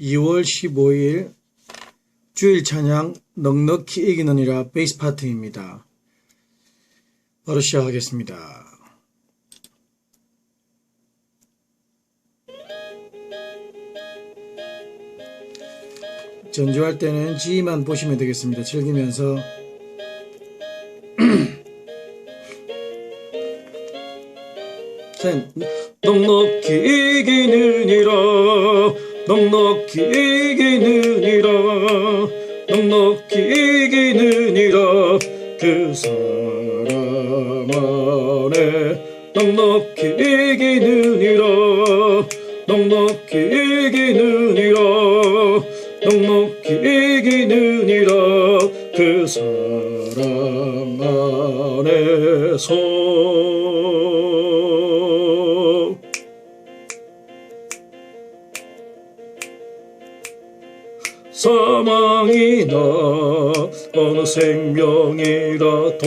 2월 15일 주일 찬양 넉넉히 이기느니라 베이스 파트입니다. 바로 시작하겠습니다. 전주할 때는 G만 보시면 되겠습니다. 즐기면서 셋 넉넉히 이기느니라 넉넉히 이기느니라. 넉넉히 이기느니라. 그 사람 안에 넉넉히 이기느니라. 넉넉히 이기느니라. 넉넉히 이기느니라. 그 사람 안에서 사망이나 어느 생명이라도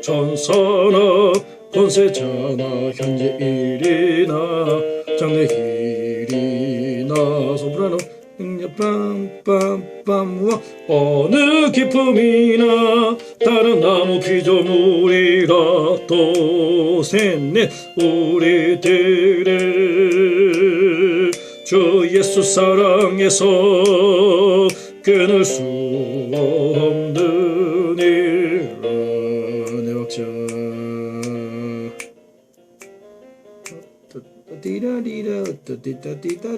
천사나 권세자나 현재 일이나 장래 길이나 소프라노 빰빰빰 어느 기품이나 다른 나무 피조물이라도 셋넷 우리들을 주 예수 사랑에서 끊을 수 없느니라 내 박자 띠따띠따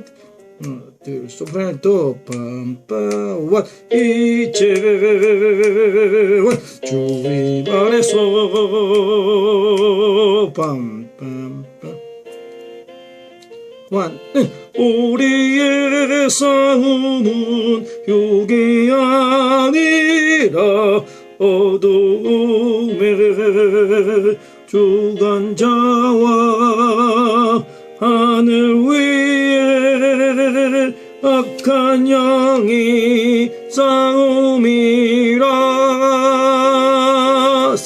둘 소프라노 또 빰빰 원 이제 원 주님 안에서 빰빰빰 완 우리의 싸움은 욕이 아니라 어둠의 주관자와 하늘 위에 악한 영이 싸움이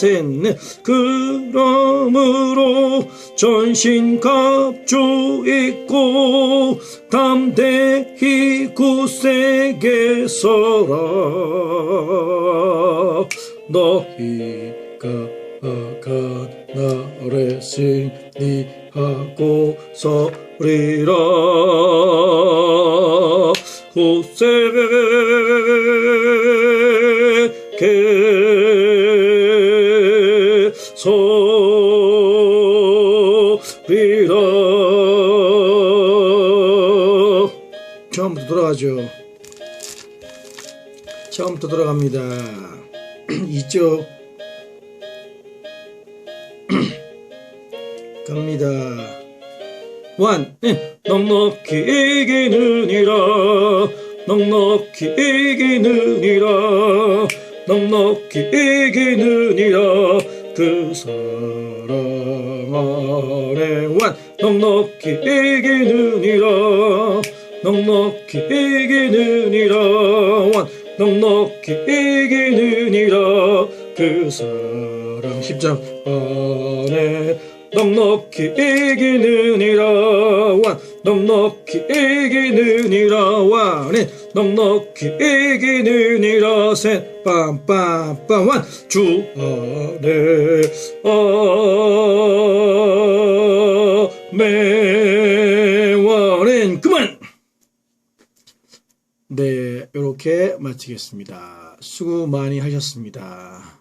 셋넷 그러므로 전신 갑주 입고 담대히 굳세게 서라. 너희가 악한 날에 승리하고 서 리라. 굳세 게 서리라 처음부터 돌아가죠. 처음부터 돌아갑니다. 이쪽. 갑니다. 원. 넉넉히 이기느니라. 넉넉히 이기느니라. 넉넉히 이기느니라 그 사람 안에 원 넉넉히 이기느니라. 넉넉히 이기느니라. 원 넉넉히 이기느니라. 그 사람 십장 안에 넉넉히 이기느니라. 완 넉넉히 이기느니라 완에 넉넉히 이기느니라 셋. 빰빰빰. 완주 안에 아메완엔 그만! 네 이렇게 마치겠습니다. 수고 많이 하셨습니다